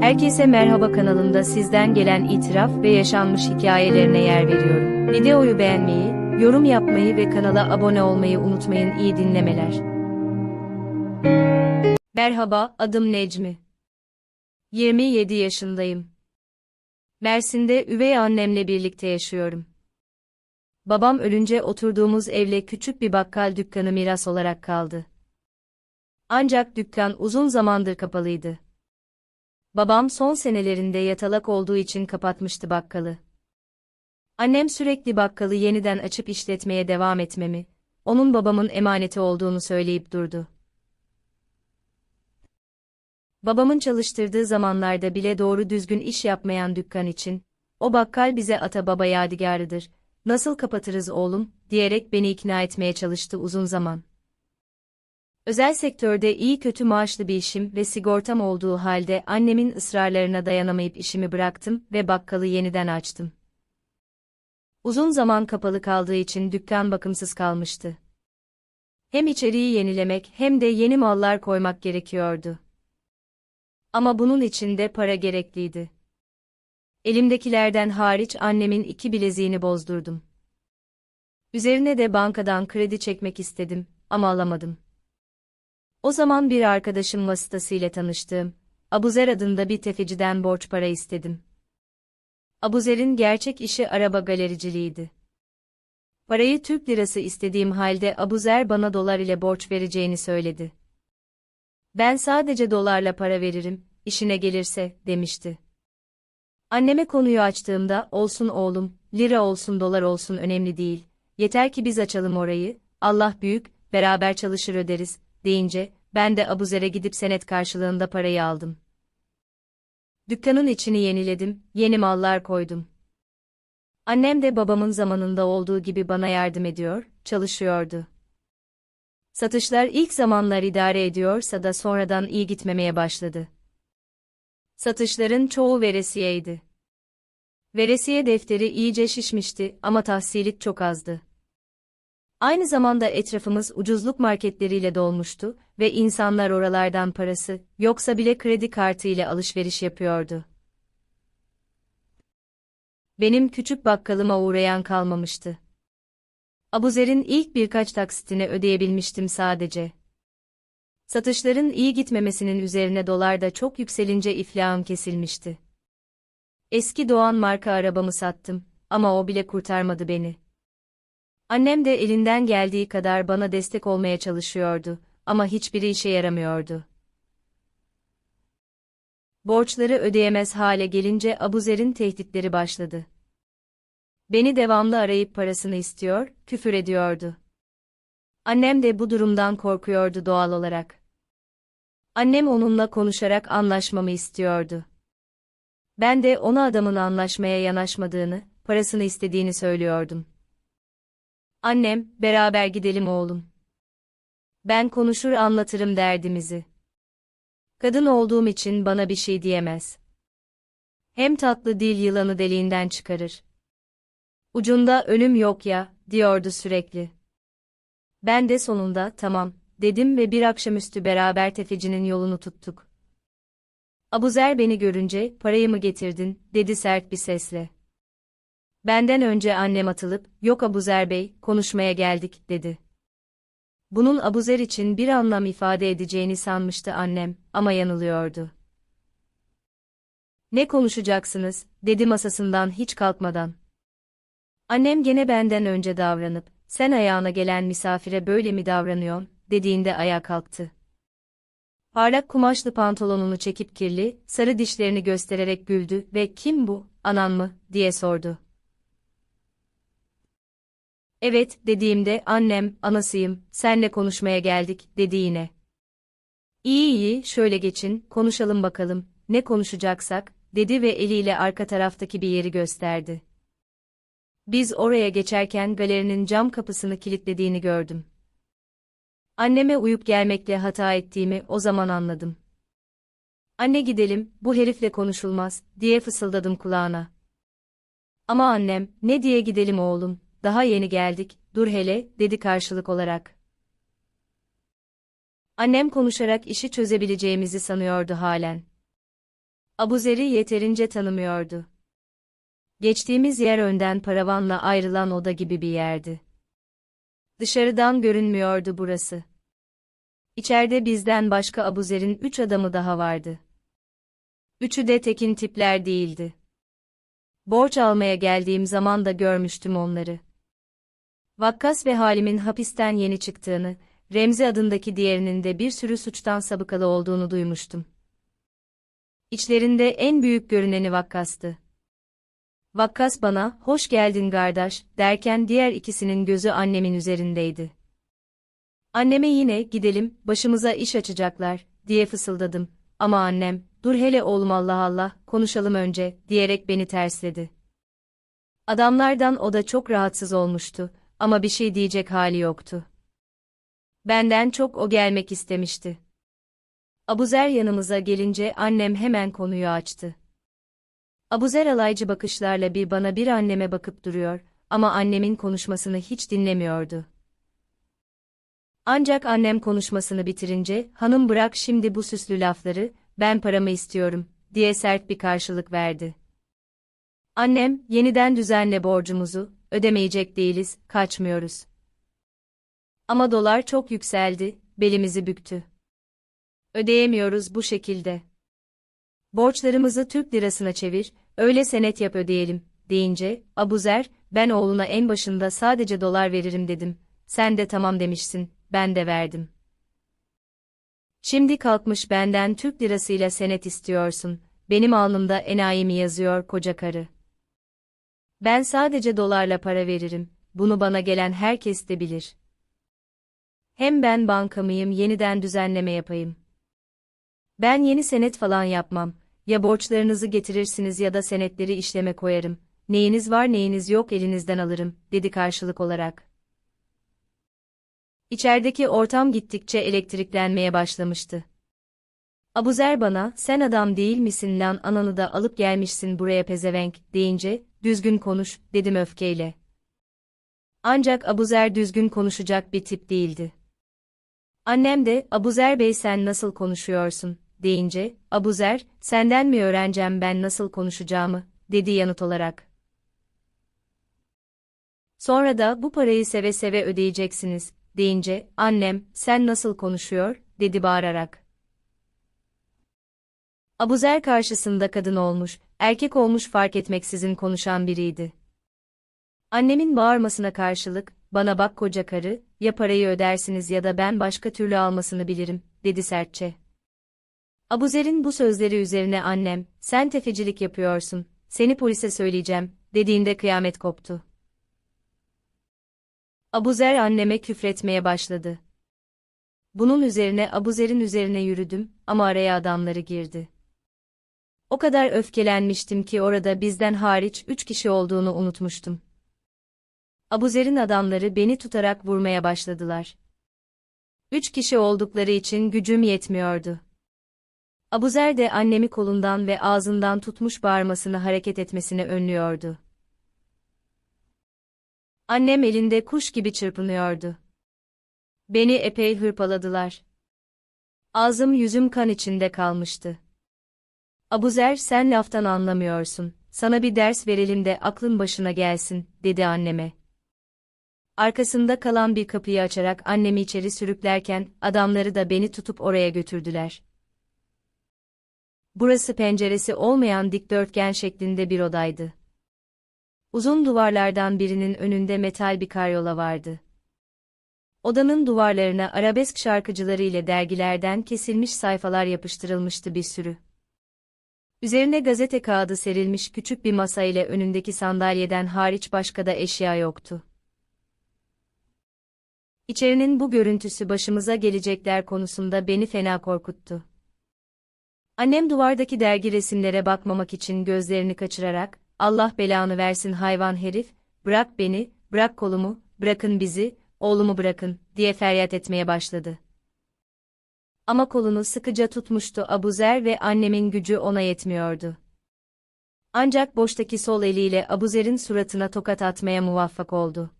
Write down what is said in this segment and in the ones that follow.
Herkese merhaba kanalımda sizden gelen itiraf ve yaşanmış hikayelerine yer veriyorum. Videoyu beğenmeyi, yorum yapmayı ve kanala abone olmayı unutmayın iyi dinlemeler. Merhaba, adım Necmi. 27 yaşındayım. Mersin'de üvey annemle birlikte yaşıyorum. Babam ölünce oturduğumuz evle küçük bir bakkal dükkanı miras olarak kaldı. Ancak dükkan uzun zamandır kapalıydı. Babam son senelerinde yatalak olduğu için kapatmıştı bakkalı. Annem sürekli bakkalı yeniden açıp işletmeye devam etmemi, onun babamın emaneti olduğunu söyleyip durdu. Babamın çalıştırdığı zamanlarda bile doğru düzgün iş yapmayan dükkan için, o bakkal bize ata baba yadigarıdır, nasıl kapatırız oğlum, diyerek beni ikna etmeye çalıştı uzun zaman. Özel sektörde iyi kötü maaşlı bir işim ve sigortam olduğu halde annemin ısrarlarına dayanamayıp işimi bıraktım ve bakkalı yeniden açtım. Uzun zaman kapalı kaldığı için dükkan bakımsız kalmıştı. Hem içeriği yenilemek hem de yeni mallar koymak gerekiyordu. Ama bunun için de para gerekliydi. Elimdekilerden hariç annemin iki bileziğini bozdurdum. Üzerine de bankadan kredi çekmek istedim ama alamadım. O zaman bir arkadaşım vasıtasıyla tanıştığım, Abuzer adında bir tefeciden borç para istedim. Abuzer'in gerçek işi araba galericiliğiydi. Parayı Türk lirası istediğim halde Abuzer bana dolar ile borç vereceğini söyledi. Ben sadece dolarla para veririm, işine gelirse, demişti. Anneme konuyu açtığımda, olsun oğlum, lira olsun dolar olsun önemli değil, yeter ki biz açalım orayı, Allah büyük, beraber çalışır öderiz, deyince, ben de Abuzer'e gidip senet karşılığında parayı aldım. Dükkanın içini yeniledim, yeni mallar koydum. Annem de babamın zamanında olduğu gibi bana yardım ediyor, çalışıyordu. Satışlar ilk zamanlar idare ediyorsa da sonradan iyi gitmemeye başladı. Satışların çoğu veresiyeydi. Veresiye defteri iyice şişmişti ama tahsilit çok azdı. Aynı zamanda etrafımız ucuzluk marketleriyle dolmuştu ve insanlar oralardan parası, yoksa bile kredi kartı ile alışveriş yapıyordu. Benim küçük bakkalıma uğrayan kalmamıştı. Abuzer'in ilk birkaç taksitini ödeyebilmiştim sadece. Satışların iyi gitmemesinin üzerine dolar da çok yükselince iflahım kesilmişti. Eski Doğan marka arabamı sattım ama o bile kurtarmadı beni. Annem de elinden geldiği kadar bana destek olmaya çalışıyordu ama hiçbiri işe yaramıyordu. Borçları ödeyemez hale gelince Abuzer'in tehditleri başladı. Beni devamlı arayıp parasını istiyor, küfür ediyordu. Annem de bu durumdan korkuyordu doğal olarak. Annem onunla konuşarak anlaşmamı istiyordu. Ben de ona adamın anlaşmaya yanaşmadığını, parasını istediğini söylüyordum. Annem, beraber gidelim oğlum. Ben konuşur anlatırım derdimizi. Kadın olduğum için bana bir şey diyemez. Hem tatlı dil yılanı deliğinden çıkarır. Ucunda ölüm yok ya, diyordu sürekli. Ben de sonunda, tamam, dedim ve bir akşamüstü beraber tefecinin yolunu tuttuk. Abuzer beni görünce, parayı mı getirdin, dedi sert bir sesle. Benden önce annem atılıp, yok Abuzer Bey, konuşmaya geldik, dedi. Bunun Abuzer için bir anlam ifade edeceğini sanmıştı annem, ama yanılıyordu. Ne konuşacaksınız, dedi masasından hiç kalkmadan. Annem gene benden önce davranıp, sen ayağına gelen misafire böyle mi davranıyorsun, dediğinde ayağa kalktı. Parlak kumaşlı pantolonunu çekip kirli, sarı dişlerini göstererek güldü ve kim bu, anan mı, diye sordu. Evet, dediğimde annem, anasıyım, senle konuşmaya geldik, dedi yine. İyi iyi, şöyle geçin, konuşalım bakalım, ne konuşacaksak, dedi ve eliyle arka taraftaki bir yeri gösterdi. Biz oraya geçerken galerinin cam kapısını kilitlediğini gördüm. Anneme uyup gelmekle hata ettiğimi o zaman anladım. Anne gidelim, bu herifle konuşulmaz, diye fısıldadım kulağına. Ama annem, ne diye gidelim oğlum, daha yeni geldik, dur hele, dedi karşılık olarak. Annem konuşarak işi çözebileceğimizi sanıyordu halen. Abuzer'i yeterince tanımıyordu. Geçtiğimiz yer önden paravanla ayrılan oda gibi bir yerdi. Dışarıdan görünmüyordu burası. İçeride bizden başka Abuzer'in üç adamı daha vardı. Üçü de tekin tipler değildi. Borç almaya geldiğim zaman da görmüştüm onları. Vakkas ve Halim'in hapisten yeni çıktığını, Remzi adındaki diğerinin de bir sürü suçtan sabıkalı olduğunu duymuştum. İçlerinde en büyük görüneni Vakkas'tı. Vakkas bana, hoş geldin kardeş, derken diğer ikisinin gözü annemin üzerindeydi. Anneme yine, gidelim, başımıza iş açacaklar, diye fısıldadım. Ama annem, dur hele oğlum Allah Allah, konuşalım önce, diyerek beni tersledi. Adamlardan o da çok rahatsız olmuştu, ama bir şey diyecek hali yoktu. Benden çok o gelmek istemişti. Abuzer yanımıza gelince annem hemen konuyu açtı. Abuzer alaycı bakışlarla bir bana bir anneme bakıp duruyor ama annemin konuşmasını hiç dinlemiyordu. Ancak annem konuşmasını bitirince, hanım bırak şimdi bu süslü lafları, ben paramı istiyorum, diye sert bir karşılık verdi. Annem, yeniden düzenle borcumuzu, ödemeyecek değiliz, kaçmıyoruz. Ama dolar çok yükseldi, belimizi büktü. Ödeyemiyoruz bu şekilde. Borçlarımızı Türk lirasına çevir, öyle senet yap ödeyelim, deyince, Abuzer, ben oğluna en başında sadece dolar veririm dedim, sen de tamam demişsin, ben de verdim. Şimdi kalkmış benden Türk lirasıyla senet istiyorsun, benim alnımda enayi mi yazıyor koca karı. Ben sadece dolarla para veririm, bunu bana gelen herkes de bilir. Hem ben bankamıyım yeniden düzenleme yapayım. Ben yeni senet falan yapmam, ya borçlarınızı getirirsiniz ya da senetleri işleme koyarım, neyiniz var neyiniz yok elinizden alırım, dedi karşılık olarak. İçerideki ortam gittikçe elektriklenmeye başlamıştı. Abuzer bana, sen adam değil misin lan ananı da alıp gelmişsin buraya pezevenk, deyince, düzgün konuş, dedim öfkeyle. Ancak Abuzer düzgün konuşacak bir tip değildi. Annem de, Abuzer Bey sen nasıl konuşuyorsun, deyince, Abuzer, senden mi öğreneceğim ben nasıl konuşacağımı, dedi yanıt olarak. Sonra da bu parayı seve seve ödeyeceksiniz, deyince, annem, sen nasıl konuşuyor, dedi bağırarak. Abuzer karşısında kadın olmuş, erkek olmuş fark etmeksizin konuşan biriydi. Annemin bağırmasına karşılık, bana bak koca karı, ya parayı ödersiniz ya da ben başka türlü almasını bilirim, dedi sertçe. Abuzer'in bu sözleri üzerine annem, sen tefecilik yapıyorsun, seni polise söyleyeceğim, dediğinde kıyamet koptu. Abuzer anneme küfretmeye başladı. Bunun üzerine Abuzer'in üzerine yürüdüm ama araya adamları girdi. O kadar öfkelenmiştim ki orada bizden hariç üç kişi olduğunu unutmuştum. Abuzer'in adamları beni tutarak vurmaya başladılar. Üç kişi oldukları için gücüm yetmiyordu. Abuzer de annemi kolundan ve ağzından tutmuş bağırmasını hareket etmesini önlüyordu. Annem elinde kuş gibi çırpınıyordu. Beni epey hırpaladılar. Ağzım yüzüm kan içinde kalmıştı. Abuzer sen laftan anlamıyorsun, sana bir ders verelim de aklın başına gelsin, dedi anneme. Arkasında kalan bir kapıyı açarak annemi içeri sürüklerken adamları da beni tutup oraya götürdüler. Burası penceresi olmayan dikdörtgen şeklinde bir odaydı. Uzun duvarlardan birinin önünde metal bir karyola vardı. Odanın duvarlarına arabesk şarkıcıları ile dergilerden kesilmiş sayfalar yapıştırılmıştı bir sürü. Üzerine gazete kağıdı serilmiş küçük bir masa ile önündeki sandalyeden hariç başka da eşya yoktu. İçerinin bu görüntüsü başımıza gelecekler konusunda beni fena korkuttu. Annem duvardaki dergi resimlere bakmamak için gözlerini kaçırarak, Allah belanı versin hayvan herif, bırak beni, bırak kolumu, bırakın bizi, oğlumu bırakın, diye feryat etmeye başladı. Ama kolunu sıkıca tutmuştu Abuzer ve annemin gücü ona yetmiyordu. Ancak boştaki sol eliyle Abuzer'in suratına tokat atmaya muvaffak oldu.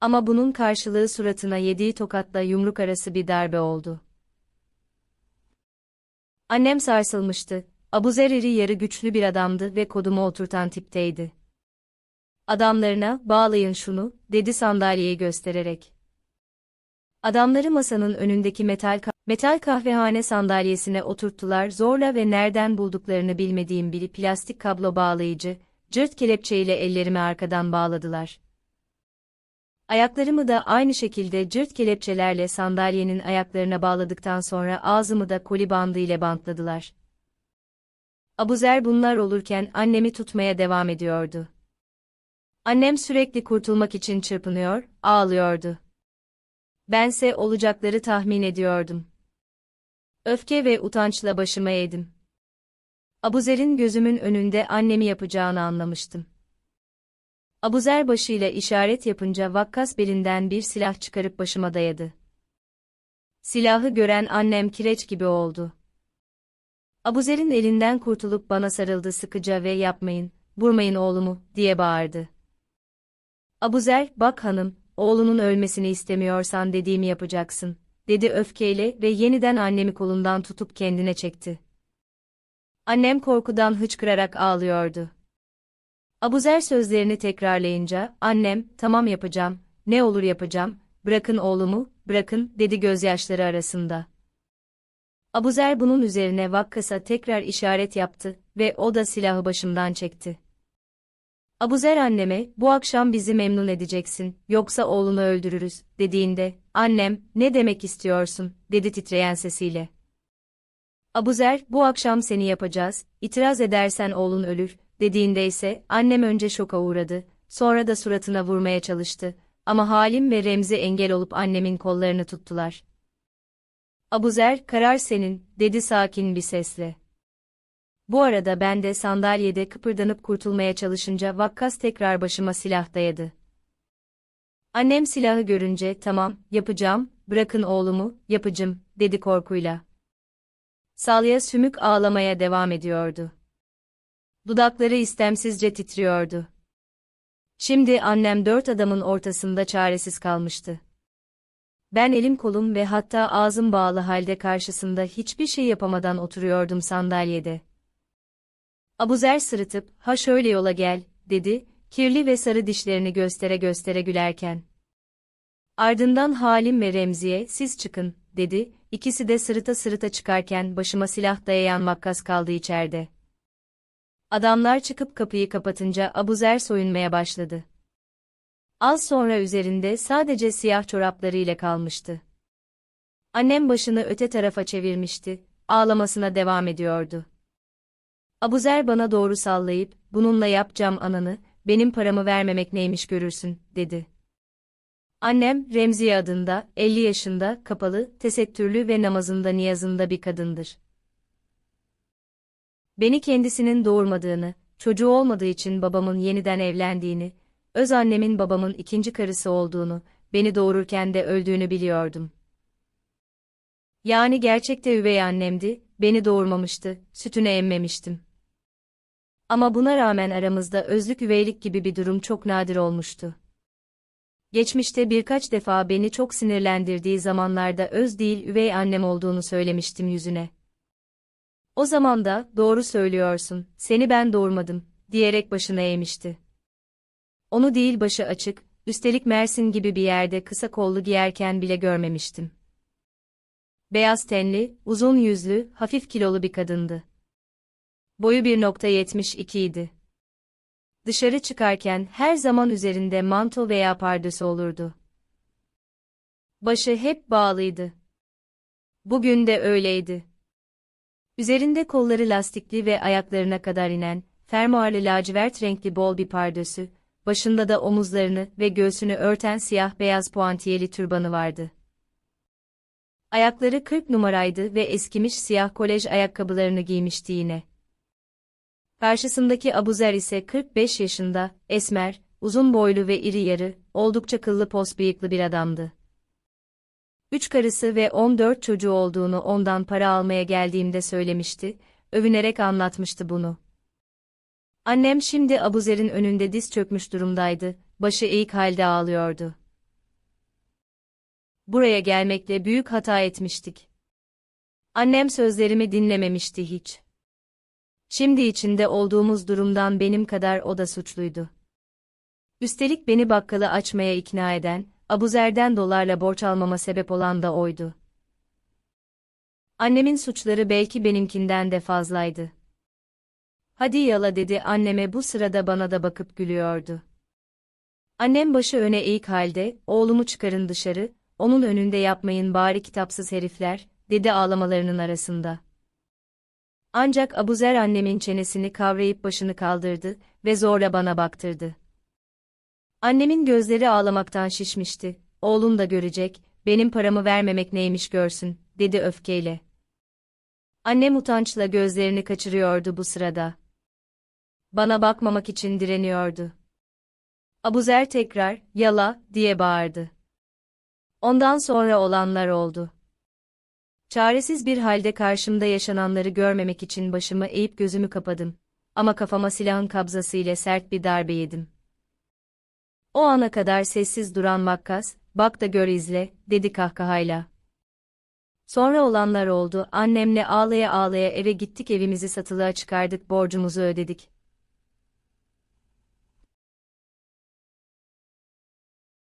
Ama bunun karşılığı suratına yediği tokatla yumruk arası bir darbe oldu. Annem sarsılmıştı. Abuzer iri yarı güçlü bir adamdı ve kodumu oturtan tipteydi. Adamlarına, bağlayın şunu, dedi sandalyeyi göstererek. Adamları masanın önündeki metal, ka- metal kahvehane sandalyesine oturttular zorla ve nereden bulduklarını bilmediğim bir plastik kablo bağlayıcı, cırt kelepçeyle ellerimi arkadan bağladılar. Ayaklarımı da aynı şekilde cırt kelepçelerle sandalyenin ayaklarına bağladıktan sonra ağzımı da koli bandı ile bantladılar. Abuzer bunlar olurken annemi tutmaya devam ediyordu. Annem sürekli kurtulmak için çırpınıyor, ağlıyordu. Bense olacakları tahmin ediyordum. Öfke ve utançla başıma eğdim. Abuzer'in gözümün önünde annemi yapacağını anlamıştım. Abuzer başıyla işaret yapınca vakkas belinden bir silah çıkarıp başıma dayadı. Silahı gören annem kireç gibi oldu. Abuzer'in elinden kurtulup bana sarıldı sıkıca ve yapmayın, vurmayın oğlumu, diye bağırdı. Abuzer, bak hanım, oğlunun ölmesini istemiyorsan dediğimi yapacaksın, dedi öfkeyle ve yeniden annemi kolundan tutup kendine çekti. Annem korkudan hıçkırarak ağlıyordu. Abuzer sözlerini tekrarlayınca, annem, tamam yapacağım, ne olur yapacağım, bırakın oğlumu, bırakın, dedi gözyaşları arasında. Abuzer bunun üzerine Vakkas'a tekrar işaret yaptı ve o da silahı başımdan çekti. Abuzer anneme, bu akşam bizi memnun edeceksin, yoksa oğlunu öldürürüz, dediğinde, annem, ne demek istiyorsun, dedi titreyen sesiyle. Abuzer, bu akşam seni yapacağız, itiraz edersen oğlun ölür, dediğinde ise, annem önce şoka uğradı, sonra da suratına vurmaya çalıştı, ama Halim ve Remzi engel olup annemin kollarını tuttular. Abuzer, karar senin, dedi sakin bir sesle. Bu arada ben de sandalyede kıpırdanıp kurtulmaya çalışınca Vakkas tekrar başıma silah dayadı. Annem silahı görünce, tamam, yapacağım, bırakın oğlumu, yapacağım, dedi korkuyla. Salya sümük ağlamaya devam ediyordu. Dudakları istemsizce titriyordu. Şimdi annem dört adamın ortasında çaresiz kalmıştı. Ben elim kolum ve hatta ağzım bağlı halde karşısında hiçbir şey yapamadan oturuyordum sandalyede. Abuzer sırıtıp, ha şöyle yola gel, dedi, kirli ve sarı dişlerini göstere göstere gülerken. Ardından Halim ve Remziye, siz çıkın, dedi, ikisi de sırıta sırıta çıkarken başıma silah dayayan makkas kaldı içeride. Adamlar çıkıp kapıyı kapatınca Abuzer soyunmaya başladı. Az sonra üzerinde sadece siyah çoraplarıyla kalmıştı. Annem başını öte tarafa çevirmişti, ağlamasına devam ediyordu. Abuzer bana doğru sallayıp, bununla yapacağım ananı, benim paramı vermemek neymiş görürsün, dedi. Annem, Remziye adında, 50 yaşında, kapalı, tesettürlü ve namazında niyazında bir kadındır. Beni kendisinin doğurmadığını, çocuğu olmadığı için babamın yeniden evlendiğini, öz annemin babamın ikinci karısı olduğunu, beni doğururken de öldüğünü biliyordum. Yani gerçekte üvey annemdi, beni doğurmamıştı, sütünü emmemiştim. Ama buna rağmen aramızda özlük üveylik gibi bir durum çok nadir olmuştu. Geçmişte birkaç defa beni çok sinirlendirdiği zamanlarda öz değil üvey annem olduğunu söylemiştim yüzüne. O zaman da, doğru söylüyorsun, seni ben doğurmadım, diyerek başına eğmişti. Onu değil başı açık, üstelik Mersin gibi bir yerde kısa kollu giyerken bile görmemiştim. Beyaz tenli, uzun yüzlü, hafif kilolu bir kadındı. Boyu 1.72 idi. Dışarı çıkarken her zaman üzerinde manto veya pardösü olurdu. Başı hep bağlıydı. Bugün de öyleydi. Üzerinde kolları lastikli ve ayaklarına kadar inen, fermuarlı lacivert renkli bol bir pardösü, başında da omuzlarını ve göğsünü örten siyah beyaz puantiyeli türbanı vardı. Ayakları 40 numaraydı ve eskimiş siyah kolej ayakkabılarını giymişti yine. Karşısındaki Abuzer ise 45 yaşında, esmer, uzun boylu ve iri yarı, oldukça kıllı pos bıyıklı bir adamdı. Üç karısı ve 14 çocuğu olduğunu ondan para almaya geldiğimde söylemişti, övünerek anlatmıştı bunu. Annem şimdi Abuzer'in önünde diz çökmüş durumdaydı, başı eğik halde ağlıyordu. Buraya gelmekle büyük hata etmiştik. Annem sözlerimi dinlememişti hiç. Şimdi içinde olduğumuz durumdan benim kadar o da suçluydu. Üstelik beni bakkalı açmaya ikna eden, Abuzer'den dolarla borç almama sebep olan da oydu. Annemin suçları belki benimkinden de fazlaydı. Hadi yala dedi anneme bu sırada bana da bakıp gülüyordu. Annem başı öne eğik halde, oğlumu çıkarın dışarı, onun önünde yapmayın bari kitapsız herifler, dedi ağlamalarının arasında. Ancak Abuzer annemin çenesini kavrayıp başını kaldırdı ve zorla bana baktırdı. Annemin gözleri ağlamaktan şişmişti. Oğlun da görecek, benim paramı vermemek neymiş görsün, dedi öfkeyle. Annem utançla gözlerini kaçırıyordu bu sırada. Bana bakmamak için direniyordu. Abuzer tekrar, yala, diye bağırdı. Ondan sonra olanlar oldu. Çaresiz bir halde karşımda yaşananları görmemek için başımı eğip gözümü kapadım. Ama kafama silahın kabzası ile sert bir darbe yedim. O ana kadar sessiz duran Makkas, bak da gör izle, dedi kahkahayla. Sonra olanlar oldu, annemle ağlaya ağlaya eve gittik evimizi satılığa çıkardık borcumuzu ödedik.